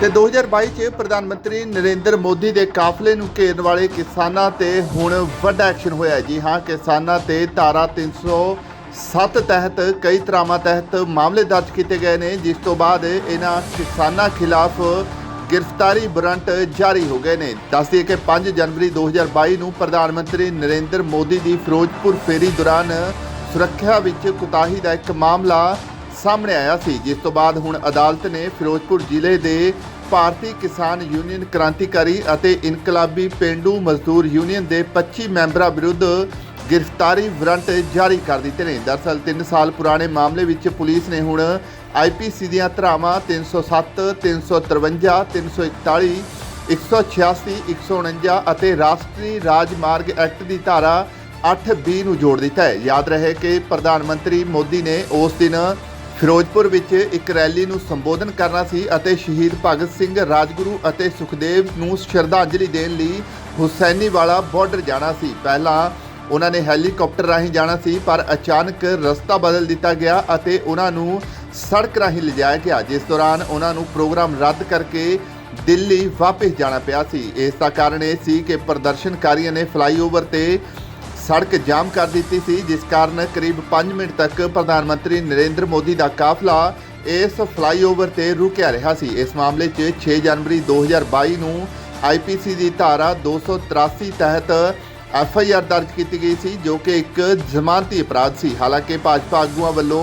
ਤੇ 2022 ਚ ਪ੍ਰਧਾਨ ਮੰਤਰੀ ਨਰਿੰਦਰ ਮੋਦੀ ਦੇ ਕਾਫਲੇ ਨੂੰ ਘੇਰਨ ਵਾਲੇ ਕਿਸਾਨਾਂ ਤੇ ਹੁਣ ਵੱਡਾ ਐਕਸ਼ਨ ਹੋਇਆ ਜੀ ਹਾਂ, ਕਿਸਾਨਾਂ ਤੇ ਧਾਰਾ 307 ਤਹਿਤ ਕਈ ਤਰ੍ਹਾਂਾਂ ਤਹਿਤ ਮਾਮਲੇ ਦਰਜ ਕੀਤੇ ਗਏ ਨੇ, ਜਿਸ ਤੋਂ ਬਾਅਦ ਇਹਨਾਂ ਕਿਸਾਨਾਂ ਖਿਲਾਫ ਗ੍ਰਿਫਤਾਰੀ ਵਾਰੰਟ ਜਾਰੀ ਹੋ ਗਏ ਨੇ। ਦੱਸਦੀ ਕਿ 5 ਜਨਵਰੀ 2022 ਨੂੰ ਪ੍ਰਧਾਨ ਮੰਤਰੀ ਨਰਿੰਦਰ ਮੋਦੀ ਦੀ ਫਿਰੋਜ਼ਪੁਰ ਫੇਰੀ ਦੌਰਾਨ ਸੁਰੱਖਿਆ ਵਿੱਚ ਕੁਤਾਹੀ ਦਾ ਇੱਕ ਮਾਮਲਾ ਸਾਹਮਣੇ ਆਇਆ ਸੀ, ਜਿਸ ਤੋਂ ਬਾਅਦ ਹੁਣ ਅਦਾਲਤ ਨੇ ਫਿਰੋਜ਼ਪੁਰ ਜ਼ਿਲ੍ਹੇ ਦੇ ਭਾਰਤੀ ਕਿਸਾਨ ਯੂਨੀਅਨ ਕ੍ਰਾਂਤੀਕਾਰੀ ਅਤੇ ਇਨਕਲਾਬੀ ਪਿੰਡੂ ਮਜ਼ਦੂਰ ਯੂਨੀਅਨ ਦੇ 25 ਮੈਂਬਰਾਂ ਵਿਰੁੱਧ ਗ੍ਰਿਫਤਾਰੀ ਵਾਰੰਟ ਜਾਰੀ ਕਰ ਦਿੱਤੇ ਨੇ। ਦਰਅਸਲ 3 ਸਾਲ ਪੁਰਾਣੇ ਮਾਮਲੇ ਵਿੱਚ ਪੁਲਿਸ ਨੇ ਹੁਣ ਆਈਪੀਸੀ ਦੀਆਂ ਧਾਰਾਵਾਂ 307 353 341 186 149 ਅਤੇ ਰਾਸ਼ਟਰੀ ਰਾਜਮਾਰਗ ਐਕਟ ਦੀ ਧਾਰਾ 8B ਨੂੰ ਜੋੜ ਦਿੱਤਾ ਹੈ। ਯਾਦ ਰਹੇ ਕਿ ਪ੍ਰਧਾਨ ਮੰਤਰੀ ਮੋਦੀ ਨੇ ਉਸ ਦਿਨ ਫਿਰੋਜ਼ਪੁਰ ਵਿੱਚ ਇੱਕ ਰੈਲੀ ਨੂੰ ਸੰਬੋਧਨ ਕਰਨਾ ਸੀ ਅਤੇ ਸ਼ਹੀਦ ਭਗਤ ਸਿੰਘ, ਰਾਜਗੁਰੂ ਅਤੇ ਸੁਖਦੇਵ ਨੂੰ ਸ਼ਰਧਾਂਜਲੀ ਦੇਣ ਲਈ ਹੁਸੈਨੀਵਾਲਾ ਬਾਰਡਰ ਜਾਣਾ ਸੀ। ਪਹਿਲਾਂ ਉਹਨਾਂ ਨੇ ਹੈਲੀਕਾਪਟਰ ਰਾਹੀਂ ਜਾਣਾ ਸੀ, ਪਰ ਅਚਾਨਕ ਰਸਤਾ ਬਦਲ ਦਿੱਤਾ ਗਿਆ ਅਤੇ ਉਹਨਾਂ ਨੂੰ ਸੜਕ ਰਾਹੀਂ ਲਿਜਾਇਆ ਗਿਆ, ਜਿਸ ਦੌਰਾਨ ਉਹਨਾਂ ਨੂੰ ਪ੍ਰੋਗਰਾਮ ਰੱਦ ਕਰਕੇ ਦਿੱਲੀ ਵਾਪਸ ਜਾਣਾ ਪਿਆ ਸੀ। ਇਸ ਦਾ ਕਾਰਨ ਇਹ ਸੀ ਕਿ ਪ੍ਰਦਰਸ਼ਨਕਾਰੀਆਂ ਨੇ ਫਲਾਈਓਵਰ ਤੇ ਸੜਕ ਜਾਮ ਕਰ ਦਿੱਤੀ ਸੀ, ਜਿਸ ਕਾਰਨ ਕਰੀਬ 5 ਮਿੰਟ ਤੱਕ ਪ੍ਰਧਾਨ ਮੰਤਰੀ ਨਰਿੰਦਰ ਮੋਦੀ ਦਾ ਕਾਫਲਾ ਇਸ ਫਲਾਈਓਵਰ ਤੇ ਰੁਕਿਆ ਰਿਹਾ ਸੀ। ਇਸ ਮਾਮਲੇ 'ਚ 6 ਜਨਵਰੀ 2022 ਨੂੰ ਆਈਪੀਸੀ ਦੀ ਧਾਰਾ 283 ਤਹਿਤ ਐਫ ਆਈ ਆਰ ਦਰਜ ਕੀਤੀ ਗਈ ਸੀ, ਜੋ ਕਿ ਇੱਕ ਜ਼ਮਾਨਤੀ ਅਪਰਾਧ ਸੀ। ਹਾਲਾਂਕਿ ਭਾਜਪਾ ਆਗੂਆਂ ਵੱਲੋਂ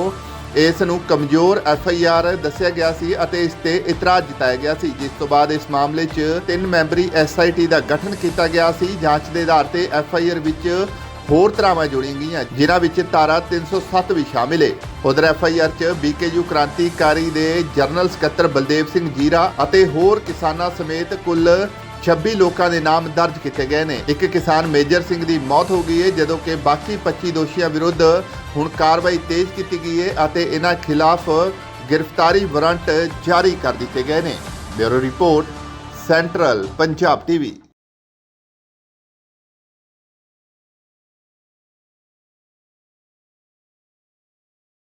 ਇਸ ਨੂੰ ਕਮਜ਼ੋਰ ਐਫ ਆਈ ਆਰ ਦੱਸਿਆ ਗਿਆ ਸੀ ਅਤੇ ਇਸ ਤੇ ਇਤਰਾਜ਼ ਜਤਾਇਆ ਗਿਆ ਸੀ। ਜਿਸ ਤੋਂ ਬਾਅਦ ਇਸ ਮਾਮਲੇ 'ਚ ਤਿੰਨ ਮੈਂਬਰੀ ਐਸ ਆਈ ਟੀ ਦਾ ਗਠਨ ਕੀਤਾ ਗਿਆ ਸੀ। ਜਾਂਚ ਦੇ ਆਧਾਰ ਤੇ ਐਫ ਆਈ ਆਰ ਵਿੱਚ ਹੋਰ ਧਾਰਾਵਾਂ ਜੁੜੀਆਂ ਗਈਆਂ, ਜਿਨ੍ਹਾਂ ਵਿੱਚ ਧਾਰਾ 307 ਵੀ ਸ਼ਾਮਿਲ ਹੈ। ਉਧਰ ਐਫ ਆਈ ਆਰ 'ਚ ਬੀਕੇਯੂ ਕ੍ਰਾਂਤੀਕਾਰੀ ਦੇ ਜਨਰਲ ਸਕੱਤਰ ਬਲਦੇਵ ਸਿੰਘ ਜੀਰਾ ਅਤੇ ਹੋਰ ਕਿਸਾਨਾਂ ਸਮੇਤ ਕੁੱਲ 26 ਲੋਕਾਂ ਦੇ ਨਾਮ ਦਰਜ ਕੀਤੇ ਗਏ ਨੇ। ਇੱਕ ਕਿਸਾਨ ਮੇਜਰ ਸਿੰਘ ਦੀ ਮੌਤ ਹੋ ਗਈ ਹੈ, ਜਦੋਂ ਕਿ ਬਾਕੀ 25 ਦੋਸ਼ੀਆਂ ਵਿਰੁੱਧ ਹੁਣ ਕਾਰਵਾਈ ਤੇਜ਼ ਕੀਤੀ ਗਈ ਹੈ ਅਤੇ ਇਹਨਾਂ ਖਿਲਾਫ ਗ੍ਰਿਫਤਾਰੀ ਵਾਰੰਟ ਜਾਰੀ ਕਰ ਦਿੱਤੇ ਗਏ ਨੇ। Bureau report, central Punjab TV